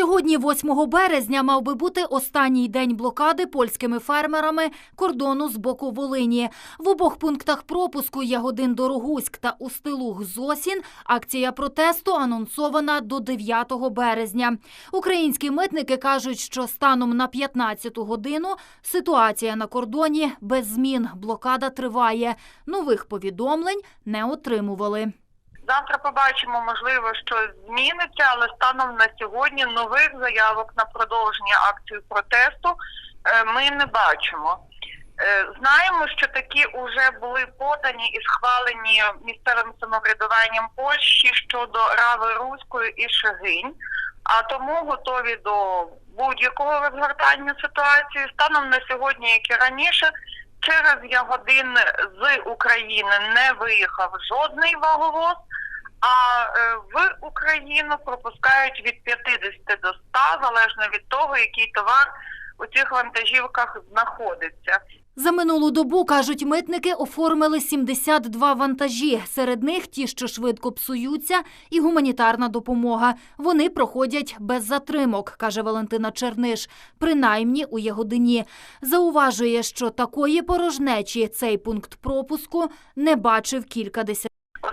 Сьогодні, 8 березня, мав би бути останній день блокади польськими фермерами кордону з боку Волині. В обох пунктах пропуску Ягодин Дорогуськ та Устилуг Зосін акція протесту анонсована до 9 березня. Українські митники кажуть, що станом на 15 годину ситуація на кордоні без змін. Блокада триває. Нових повідомлень не отримували. Завтра побачимо, можливо, що зміниться, але станом на сьогодні нових заявок на продовження акції протесту е, ми не бачимо. Е, Знаємо, що такі вже були подані і схвалені місцевим самоврядуванням Польщі щодо Рави Руської і Шегинь, а тому готові до будь-якого розгортання ситуації. Станом на сьогодні, як і раніше, через Ягодин з України не виїхав жодний ваговоз. А е, в Україну пропускають від 50 до 100, залежно від того, який товар у цих вантажівках знаходиться. За минулу добу, кажуть митники, оформили 72 вантажі. Серед них ті, що швидко псуються, і гуманітарна допомога. Вони проходять без затримок, каже Валентина Черниш, принаймні у Ягодині. Зауважує, що такої порожнечі цей пункт пропуску не бачив кілька десятиліть.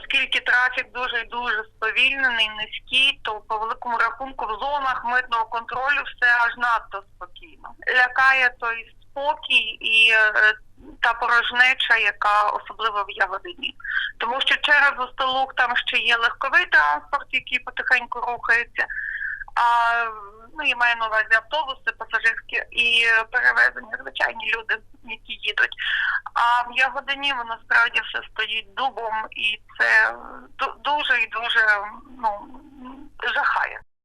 Оскільки трафік дуже дуже сповільнений, низький, то по великому рахунку в зонах митного контролю все аж надто спокійно. Лякає той спокій і е, та порожнеча, яка особливо в Ягодині. Тому що через Устилуг там ще є легковий транспорт, який потихеньку рухається. А ну я маю на увазі автобуси, пасажирські і перевезення, звичайні люди, які їдуть. А в Ягодині воно справді все стоїть дубом, і це дуже і дуже ну.